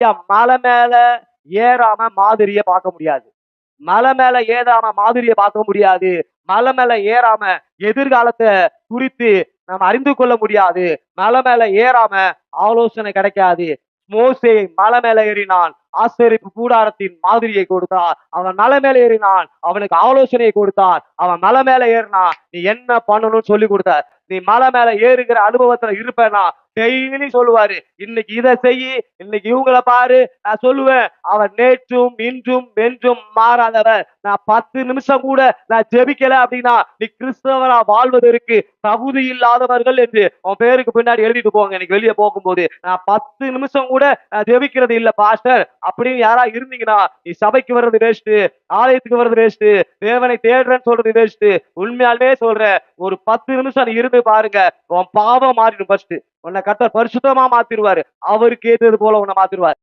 மலை மேல ஏறாம மாதிரிய பார்க்க முடியாது. மலை மேல ஏறாம மாதிரிய பார்க்க முடியாது. மலை மேல ஏறாம எதிர்காலத்தை குறித்து நம்ம அறிந்து கொள்ள முடியாது. மலை மேல ஏறாம ஆலோசனை கிடைக்காது. மோசே மலை மேல ஏறினான் ஆசரிப்பு கூடாரத்தின் மாதிரியை கொடுத்தான் அவன் மலை மேல ஏறினான் அவனுக்கு ஆலோசனையை கொடுத்தான் அவன் மலை மேல ஏறினான் நீ என்ன பண்ணணும்னு சொல்லி கொடுத்த நீ மலை மேல ஏறுகிற அனுபவத்துல இருப்பேனா? டெய்லி சொல்லுவாரு இன்னைக்கு இதை செய் இன்னைக்கு இவங்கள பாரு நான் சொல்லுவேன். அவன் நேற்றும் இன்றும் என்றும் மாறாதவர் நான் பத்து நிமிஷம் கூட நான் ஜெபிக்கல அப்படின்னா நீ கிறிஸ்தவரா வாழ்வதற்கு தகுதி இல்லாதவர்கள் என்று உன் பேருக்கு பின்னாடி எழுதிட்டு போங்க. இன்னைக்கு வெளியே போகும்போது நான் பத்து நிமிஷம் கூட நான் ஜெபிக்கிறது இல்ல பாஸ்டர். அப்படின்னு யாரா இருந்தீங்கன்னா நீ சபைக்கு வர்றது வேஸ்ட் ஆலயத்துக்கு வர்றது வேஸ்ட் தேவனை தேடுறேன்னு சொல்றது வேஸ்ட் உண்மையாலே சொல்றேன் ஒரு பத்து நிமிஷம் நீ இருந்து பாருங்க உன் பாவம் மாறிடும் ஃபர்ஸ்ட் உன்னை கத்தர் பரிசுத்தமா மாத்திருவாரு. அவருக்கு ஏற்றது போல உன்னை மாத்திருவாரு.